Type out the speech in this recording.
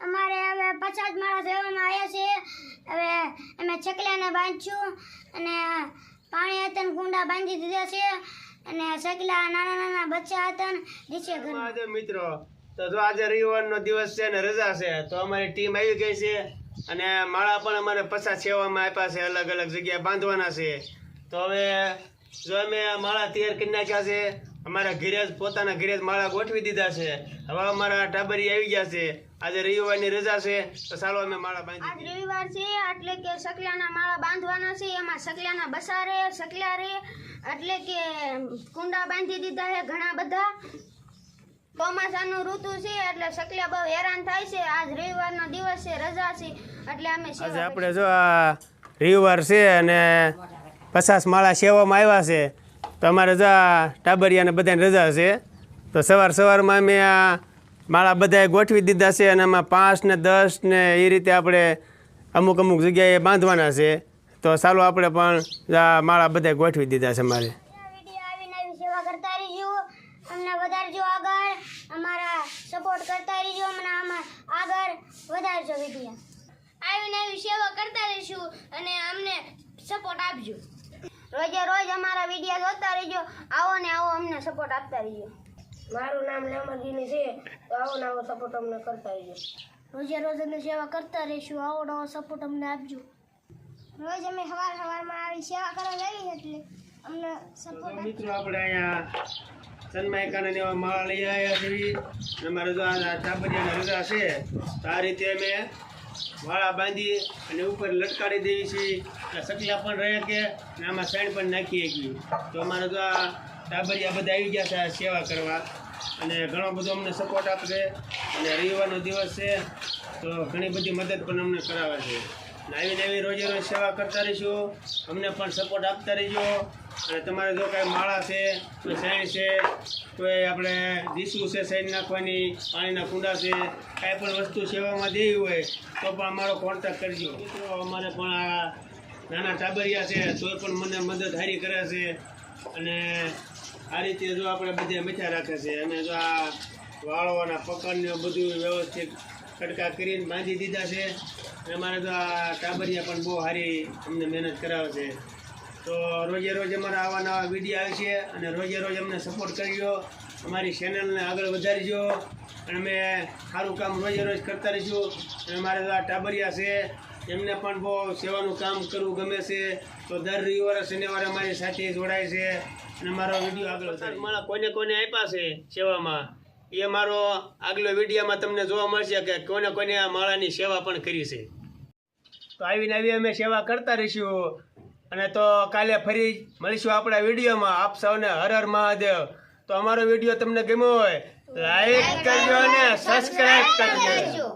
અમારે હવે પચાસ માળા સેવામાં આવ્યા છે હવે અમે છકલાને બાંધશું અને પાણી હતા ને કુંડા બાંધી દીધા છે. અને છકલા નાના નાના બચ્ચા હતા ને નીચે ઘર મિત્રો, તો જો આજે રવિવારનો દિવસ છે ને રજા છે, તો અમારી ટીમ આવી ગઈ છે. અને માળા પણ અમારે પચાસ સેવામાં આપ્યા છે, અલગ અલગ જગ્યાએ બાંધવાના છે. તો હવે જો અમે માળા તૈયાર કરી નાખ્યા છે અમારા ઘરે જ પોતાના ઘરે જ માળા ગોઠવી દીધા છે. હવે અમારા ટાબરી આવી ગયા છે. આજે રવિવારની રજા છે તો ચાલો અમે માળા બાંધી આજ રવિવાર છે એટલે કે સકલાના માળા બાંધવાના છે એમાં સકલાના બસા રે સકલા રે એટલે કે કુંડા બાંધી દીધા છે ઘણા બધા. ચોમાસાનું ઋતુ છે એટલે સકલા બહુ હેરાન થાય છે. આજ રવિવારનો દિવસ છે રજા છે એટલે અમે આજે આપણે જો આ રવિવાર છે અને પચાસ માળા સેવામાં આવ્યા છે તો અમારે રજા ટાબરિયાને બધાને રજા છે. તો સવાર સવારમાં અમે આ માળા બધાએ ગોઠવી દીધા છે અને એમાં પાંચ ને દસ ને એ રીતે આપણે અમુક અમુક જગ્યાએ બાંધવાના છે. તો ચાલો આપણે પણ આ માળા બધાએ ગોઠવી દીધા છે અમારે. આવી આમાં આવી સેવા કરતા રહીશું અને અમને સપોર્ટ આપજો. રોજે રોજ અમારા વીડિયો જોતા રહેજો. આવો ને આવો અમને સપોર્ટ આપતા રહેજો. મારું નામ લેમરજીની છે. તો આવો ને આવો સપોર્ટ અમને કરતા રહેજો. રોજે રોજ અમે સેવા કરતા રહીશું. આવો નવો સપોર્ટ અમને આપજો. રોજ અમે સવાર સવારમાં આવી સેવા કરવા જઈએ એટલે અમને સપોર્ટ મિત્રો આપણે અહીંયા સન્માયકાના એવા માળા લઈ આવ્યા છીએ. અમારે જો આ ટાબરિયાની રજા છે તો આ રીતે અમે વાળા બાંધી અને ઉપર લટકાડી દેવી છીએ આ સકલા પણ રહે કે અને આમાં સાઈડ પણ નાખીએ છીએ તો અમારે તો આ ટાબરિયા બધા આવી ગયા છે સેવા કરવા. અને ઘણો બધો અમને સપોર્ટ આપશે અને રવિવારનો દિવસ છે. તો ઘણી બધી મદદ પણ અમને કરાવે છે. અને આવી નવી રોજે રોજ સેવા કરતા રહીશું. અમને પણ સપોર્ટ આપતા રહીજો. અને તમારે જો કાંઈ માળા છે, કોઈ સાઈડ છે, કોઈ આપણે ડીસું છે સાઈન નાખવાની, પાણીના કુંડા છે, કાંઈ પણ વસ્તુ સેવામાં દેવી હોય, તો પણ અમારો કોન્ટેક્ટ કરજો. મિત્રો, અમારે પણ આ નાના ટાબરિયા છે, તોય પણ મને મદદ હારી કરે છે. અને આ રીતે જો આપણે બધે મીઠા રાખે છે. અને જો આ વાળવાના પકડને બધું વ્યવસ્થિત કટકા કરીને બાંધી દીધા છે. અને અમારે તો આ ટાબરિયા પણ બહુ સારી અમને મહેનત કરાવે છે. તો રોજે રોજ અમારા આવા નવા વીડિયો આવે છે અને રોજે રોજ અમને સપોર્ટ કરજો. અમારી ચેનલને આગળ વધારજો. અને અમે સારું કામ રોજે રોજ કરતા રહીશું. અને અમારે તો આ ટાબરિયા છે. એમને પણ બહુ સેવાનું કામ કરવું ગમે છે. તો દર રવિવારે, શનિવારે અમારી સાથે જોડાય છે. અને અમારો વીડિયો આગળ મારા કોઈને કોને આપ્યા છે સેવામાં? એ મારો આગલો વિડીયોમાં તમને જોવા મળશે કે કોને કોને આ માળાની સેવા પણ કરી છે. તો આવીને આવી અમે સેવા કરતા રહીશું અને તો કાલે ફરી મળીશું આપણા વિડીયોમાં. આપ સૌને હર હર મહાદેવ. તો અમારો વીડિયો તમને ગમ્યો હોય લાઈક કરજો અને સબસ્ક્રાઈબ કરજો.